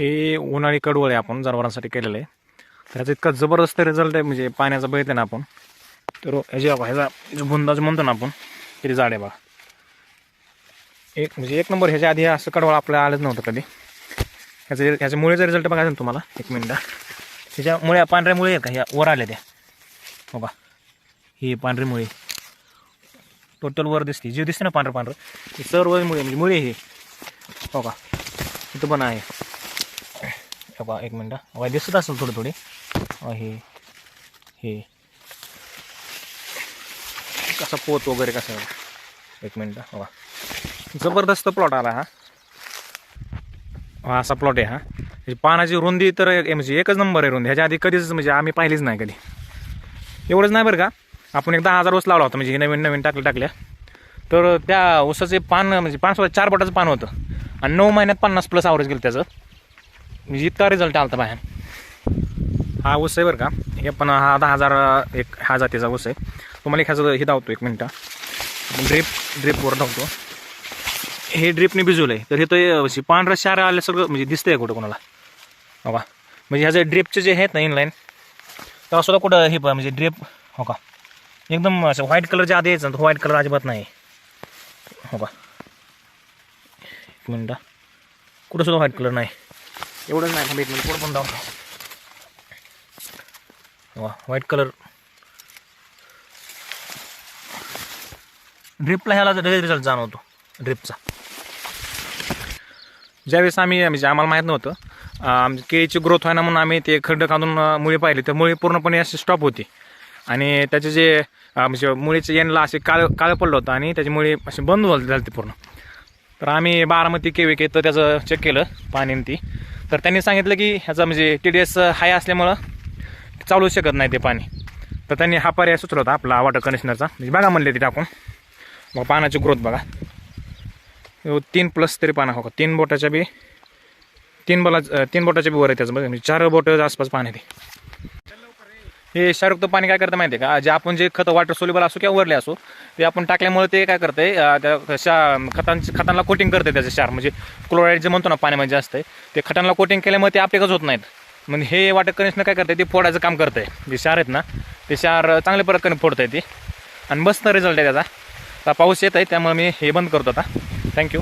हे उन्हाळी कडवळ आहे आपण जनावरांसाठी केलेलं आहे. त्याचा इतका जबरदस्त रिझल्ट आहे म्हणजे पाण्याचा बघितलं ना आपण. तर ह्याची ह्याचा जो बुंदा म्हणतो ना आपण किती जाड आहे बघा. एक म्हणजे एक नंबर ह्याच्या आधी असं कडवळ आपल्याला आलंच नव्हतं कधी. ह्याचं ह्याच्या मुळेचा रिझल्ट बघायचा तुम्हाला एक मिनटं ह्याच्या मुळे पांढऱ्या मुळे आहेत का? ह्या वर आल्या त्या. हो का ही पांढरी मुळे टोटल वर दिसते. जी दिसते ना पांढरं पांढरं हे सर्व मुळे म्हणजे मुळे हे. हो का इथं पण आहे. हो एक मिनटं हो. दिसत असेल थोडी थोडी. हे हे. कसा पोत वगैरे कसा? एक मिनटं वा जबरदस्त प्लॉट आला हा. हा असा प्लॉट आहे हा. पानाची रुंदी तर म्हणजे एकच नंबर आहे रुंदी. ह्याच्या आधी कधीच म्हणजे आम्ही पाहिलीच नाही कधी. एवढंच नाही बरं का? आपण एक दहा हजार ऊस लावला होता म्हणजे नवीन नवीन टाकलं टाकल्या. तर त्या ऊसाचे पान म्हणजे पाच चार पटाचं पान होतं. आणि नऊ महिन्यात पन्नास प्लस आवरेज गेलं त्याचं. म्हणजे इतका रिझल्ट आला बाहेर. हा ऊस आहे बरं का. हे पण हा दहा हजार एक हा जातीचा ऊस आहे. तुम्हाला ह्याचं हे धावतो एक मिनटं. ड्रिप ड्रिपवर धावतो. हे ड्रिपने भिजवलं आहे तर हे तर अशी पांढरं शार आलं सगळं म्हणजे दिसतंय कुठं कोणाला. हो का? म्हणजे ह्याचे ड्रिपचे जे आहेत ना इनलाईन तेव्हा सुद्धा कुठं हे म्हणजे ड्रिप हो का? एकदम असं व्हाईट कलरच्या आधी यायचं व्हाईट कलर अजिबात नाही. हो का? एक मिनटं. कुठं सुद्धा व्हाईट कलर नाही. एवढंच नाही थांब एक मिनिट कुठं पण धावतो वा व्हाईट कलर ड्रिपला ह्याला रिझल्ट जाणवतो ड्रिपचा ज्यावेळेस आम्ही म्हणजे आम्हाला माहीत नव्हतं आमची केळीची ग्रोथ व्हायना म्हणून आम्ही ते खड्ड काढून मुळे मुळी पाहिली. तर मुळी पूर्णपणे अशी स्टॉप होती. आणि त्याचे जे म्हणजे मुळीचे येणला असे काळ काळं पडलं होतं आणि त्याची मुळी अशी बंद झाली झाली पूर्ण. तर आम्ही बारामती केवी के तर त्याचं चेक केलं पाण्याने ती. तर त्यांनी सांगितलं की ह्याचा म्हणजे टी डी एस हाय असल्यामुळं चालू शकत नाही ते पाणी. तर त्यांनी हा पर्याय सुचला होता आपला वॉटर कंडिशनरचा म्हणजे बघा म्हणले ते टाकून मग पानाची ग्रोथ बघा. तीन प्लस तरी पाना हो का? तीन बोटाच्या बी तीन बोला तीन बोटाच्या बी वर आहे त्याचं बघा. म्हणजे चार बोट आसपास पाणी आहे ते. हे क्षारयुक्त पाणी काय करतं माहिती आहे का? जे आपण जे खत वॉटर सोल्युबल असो किंवा वरले असो ते आपण टाकल्यामुळे ते काय करते त्या शा खतांची खतांना कोटिंग करते त्याचं क्षार. म्हणजे क्लोराईड जे म्हणतो ना पाण्यामध्ये जास्त आहे ते खतांना कोटिंग केल्यामुळे ते आपल्याकच होत नाहीत. म्हणजे हे वॉटर कंडिशनर काय करते ते फोडायचं काम करते जे क्षार आहेत ना ते क्षार चांगल्या प्रकारे फोडत आहे ते. आणि मस्त रिझल्ट आहे त्याचा. आता पाऊस येत आहे त्यामुळे मी हे बंद करतो आता. थँक्यू